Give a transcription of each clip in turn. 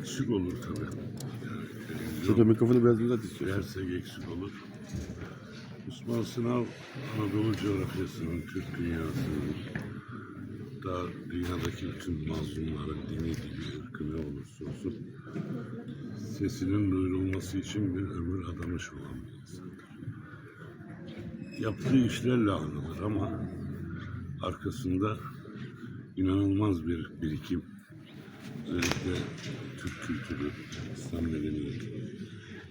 Eksik olur tabii. Şurada mikrofonu biraz uzat istiyor. Dersek eksik olur. Osman Sınav Anadolu coğrafyasının, Türk dünyasının, da dünyadaki bütün mazlumların dini, dili, ırkı ne olursa olsun sesinin duyurulması için bir ömür adamış olan bir insandır. Yaptığı işlerle anılır ama arkasında inanılmaz bir birikim, özellikle Türk kültürü, İslam medeniyeti,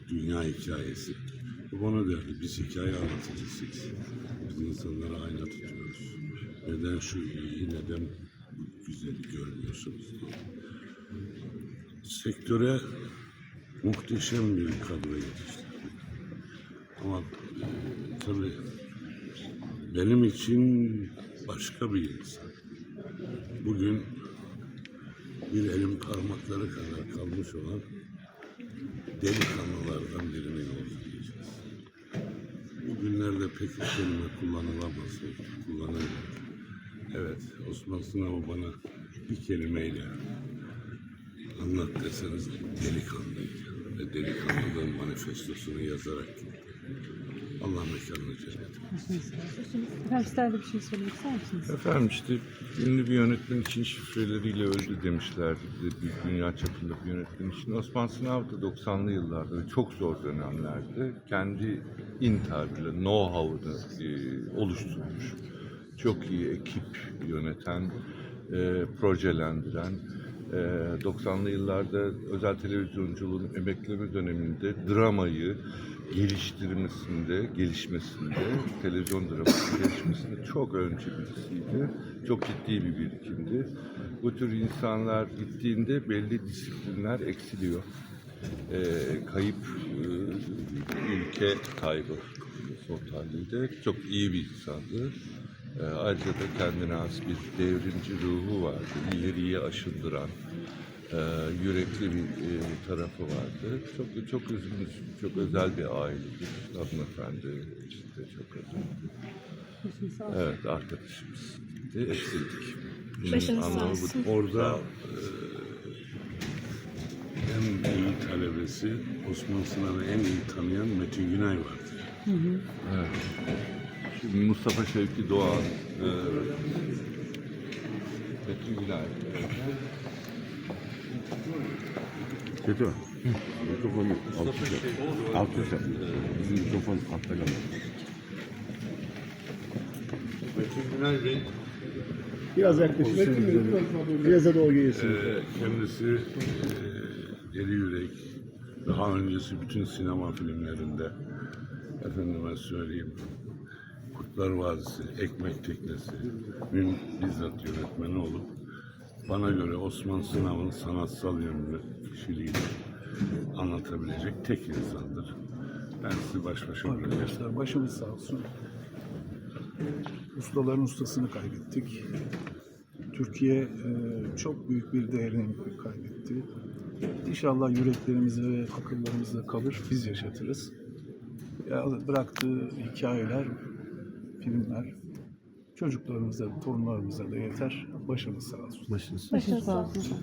dünya hikayesi. Bu bana derdi, biz hikaye anlatıcısıyız. Biz insanlara ayna tutuyoruz. Neden şu iyi, neden bu güzeli görmüyorsunuz diye. Sektöre muhteşem bir kadro yetiştirdik. Ama e, tabii benim için başka bir insan. Bugün bir elin parmakları kadar kalmış olan delikanlılardan birini yollayacağız. Bugünlerde pek kelime kullanılamaz, kullanılmıyor. Evet, Osman Sınav'ı bana bir kelimeyle anlat deseniz delikanlıydı. Ve delikanlılığın manifestosunu yazarak gitti. Allah mekanını cennet Efendim sizler de bir şey söylemek ister misiniz? Efendim işte ünlü bir yönetmen için şifreleriyle öldü demişlerdi. Bir de büyük dünya çapında bir yönetmen için. Osman Sınav da 90'lı yıllarda ve çok zor dönemlerde kendi in tabiriyle know-how'ını e, oluşturmuş. Çok iyi ekip yöneten, e, projelendiren, e, 90'lı yıllarda özel televizyonculuğun emekleme döneminde dramayı geliştirmesinde, gelişmesinde, televizyon draması gelişmesinde çok önce birisiydi. Çok ciddi bir birikimdi. Bu tür insanlar gittiğinde belli disiplinler eksiliyor. E, kayıp e, ülke kaybı totalinde çok iyi bir insandı. E, ayrıca da kendine has bir devrimci ruhu vardı. İleriye aşındıran, e, yürekli bir e, tarafı vardı. Çok çok üzgünüz. Çok özel bir ailedir. Hanımefendi işte çok özeldi. Evet arkadaşımız. Eksildik. Başınız sağ olsun. Orada e, en iyi talebesi Osman Sınav'ı en iyi tanıyan Metin Günay vardı. Evet. Şimdi Mustafa Şevki Doğan, e, Metin Günay. Kötü mü? Mikrofonu alt üst. Alt üst. Bizim mikrofon altta kaldı. Biraz yaklaşık. Biraz da doğru gelirsin. E, kendisi e, deli yürek, daha öncesi bütün sinema filmlerinde efendime söyleyeyim Kurtlar Vadisi, Ekmek Teknesi, benim bizzat yönetmeni olup bana göre Osman Sınav'ın sanatsal yönünü, kişiliğini anlatabilecek tek insandır. Ben sizi baş başa bırakıyorum. Arkadaşlar başımız sağ olsun. Ustaların ustasını kaybettik. Türkiye e, çok büyük bir değerini kaybetti. İnşallah yüreklerimizde ve akıllarımızda kalır, biz yaşatırız. Ya, bıraktığı hikayeler, filmler çocuklarımıza, torunlarımıza da yeter. Başımız sağ olsun. Başınız. Başınız sağ olsun.